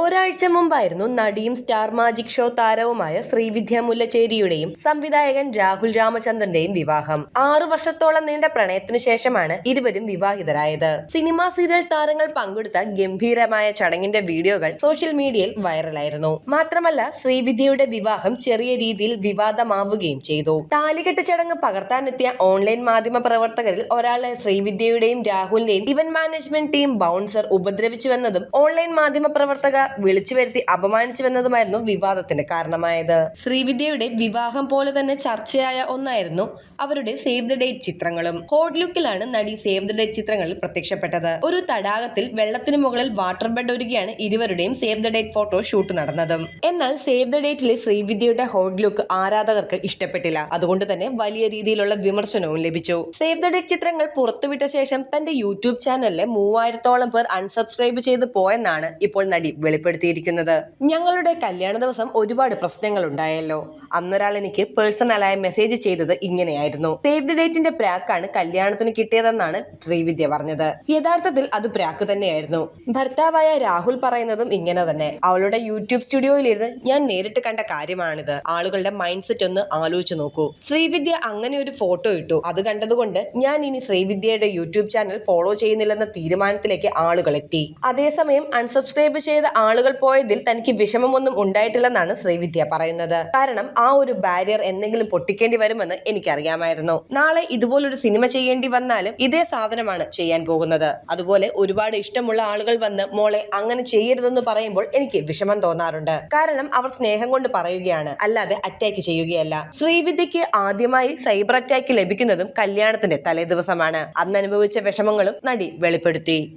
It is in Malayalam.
ഒരാഴ്ച മുമ്പായിരുന്നു നടിയും സ്റ്റാർ മാജിക് ഷോ താരവുമായ ശ്രീവിദ്യ മുല്ലച്ചേരിയുടെയും സംവിധായകൻ രാഹുൽ രാമചന്ദ്രന്റെയും വിവാഹം. ആറു വർഷത്തോളം നീണ്ട പ്രണയത്തിനു ശേഷമാണ് ഇരുവരും വിവാഹിതരായത്. സിനിമാ സീരിയൽ താരങ്ങൾ പങ്കെടുത്ത ഗംഭീരമായ ചടങ്ങിന്റെ വീഡിയോകൾ സോഷ്യൽ മീഡിയയിൽ വൈറലായിരുന്നു. മാത്രമല്ല ശ്രീവിദ്യയുടെ വിവാഹം ചെറിയ രീതിയിൽ വിവാദമാവുകയും ചെയ്തു. താലികെട്ട് ചടങ്ങ് പകർത്താനെത്തിയ ഓൺലൈൻ മാധ്യമ പ്രവർത്തകരിൽ ഒരാളെ ശ്രീവിദ്യയുടെയും രാഹുലിന്റെയും ഇവന്റ് മാനേജ്മെന്റ് ടീം ബൗൺസർ ഉപദ്രവിച്ചുവെന്നതും ഓൺലൈൻ മാധ്യമ പ്രവർത്തക വിളിച്ചു വരുത്തി അപമാനിച്ചുവെന്നതുമായിരുന്നു വിവാദത്തിന് കാരണമായത്. ശ്രീവിദ്യയുടെ വിവാഹം പോലെ തന്നെ ചർച്ചയായ ഒന്നായിരുന്നു അവരുടെ സേവ് ദ ഡേറ്റ് ചിത്രങ്ങളും. ഹോട്ട് ലുക്കിലാണ് നടി സേവ് ദ ഡേറ്റ് ചിത്രങ്ങളിൽ പ്രത്യക്ഷപ്പെട്ടത്. ഒരു തടാകത്തിൽ വെള്ളത്തിന് മുകളിൽ വാട്ടർ ബെഡ് ഒരുക്കിയാണ് ഇരുവരുടെയും save the date photo shoot നടന്നതും. എന്നാൽ സേവ് ദ ഡേറ്റിലെ ശ്രീവിദ്യയുടെ ഹോട്ട് ലുക്ക് ആരാധകർക്ക് ഇഷ്ടപ്പെട്ടില്ല. അതുകൊണ്ട് തന്നെ വലിയ രീതിയിലുള്ള വിമർശനവും ലഭിച്ചു. സേവ് ദ ഡേറ്റ് ചിത്രങ്ങൾ പുറത്തുവിട്ട ശേഷം തന്റെ യൂട്യൂബ് ചാനലിലെ മൂവായിരത്തോളം പേർ അൺസബ്സ്ക്രൈബ് ചെയ്ത് പോയെന്നാണ് ഇപ്പോൾ നടി വെളിപ്പെടുത്തിയിരിക്കുന്നത്. ഞങ്ങളുടെ കല്യാണ ദിവസം ഒരുപാട് പ്രശ്നങ്ങൾ ഉണ്ടായല്ലോ. അന്നൊരാൾ എനിക്ക് പേഴ്സണലായ മെസ്സേജ് ചെയ്തത് ഇങ്ങനെയായിരുന്നു. സേവ് ദി ഡേറ്റിന്റെ പ്രാക്കാണ് കല്യാണത്തിന് കിട്ടിയതെന്നാണ് ശ്രീവിദ്യ പറഞ്ഞത്. യഥാർത്ഥത്തിൽ അത് പ്രാക്ക് തന്നെയായിരുന്നു. ഭർത്താവായ രാഹുൽ പറയുന്നതും ഇങ്ങനെ തന്നെ. അവളുടെ യൂട്യൂബ് സ്റ്റുഡിയോയിലിരുന്ന് ഞാൻ നേരിട്ട് കണ്ട കാര്യമാണിത്. ആളുകളുടെ മൈൻഡ് സെറ്റ് ഒന്ന് ആലോചിച്ച് നോക്കൂ. ശ്രീവിദ്യ അങ്ങനെ ഒരു ഫോട്ടോ ഇട്ടു. അത് കണ്ടതുകൊണ്ട് ഞാൻ ഇനി ശ്രീവിദ്യയുടെ യൂട്യൂബ് ചാനൽ ഫോളോ ചെയ്യുന്നില്ലെന്ന തീരുമാനത്തിലേക്ക് ആളുകൾ എത്തി അതേസമയം അൺസബ്സ്ക്രൈബ് ചെയ്ത ആളുകൾ പോയതിൽ തനിക്ക് വിഷമമൊന്നും ഉണ്ടായിട്ടില്ലെന്നാണ് ശ്രീവിദ്യ പറയുന്നത്. കാരണം ആ ഒരു ബാരിയർ എന്തെങ്കിലും പൊട്ടിക്കേണ്ടി വരുമെന്ന് എനിക്കറിയാമായിരുന്നു. നാളെ ഇതുപോലൊരു സിനിമ ചെയ്യേണ്ടി വന്നാലും ഇതേ സാധനമാണ് ചെയ്യാൻ പോകുന്നത്. അതുപോലെ ഒരുപാട് ഇഷ്ടമുള്ള ആളുകൾ വന്ന് മോളെ അങ്ങനെ ചെയ്യരുതെന്ന് പറയുമ്പോൾ എനിക്ക് വിഷമം തോന്നാറുണ്ട്. കാരണം അവർ സ്നേഹം കൊണ്ട് പറയുകയാണ് അല്ലാതെ അറ്റാക്ക് ചെയ്യുകയല്ല. ശ്രീവിദ്യക്ക് ആദ്യമായി സൈബർ അറ്റാക്ക് ലഭിക്കുന്നതും കല്യാണത്തിന്റെ തലേദിവസമാണ്. അന്ന് അനുഭവിച്ച വിഷമങ്ങളും നടി വെളിപ്പെടുത്തി.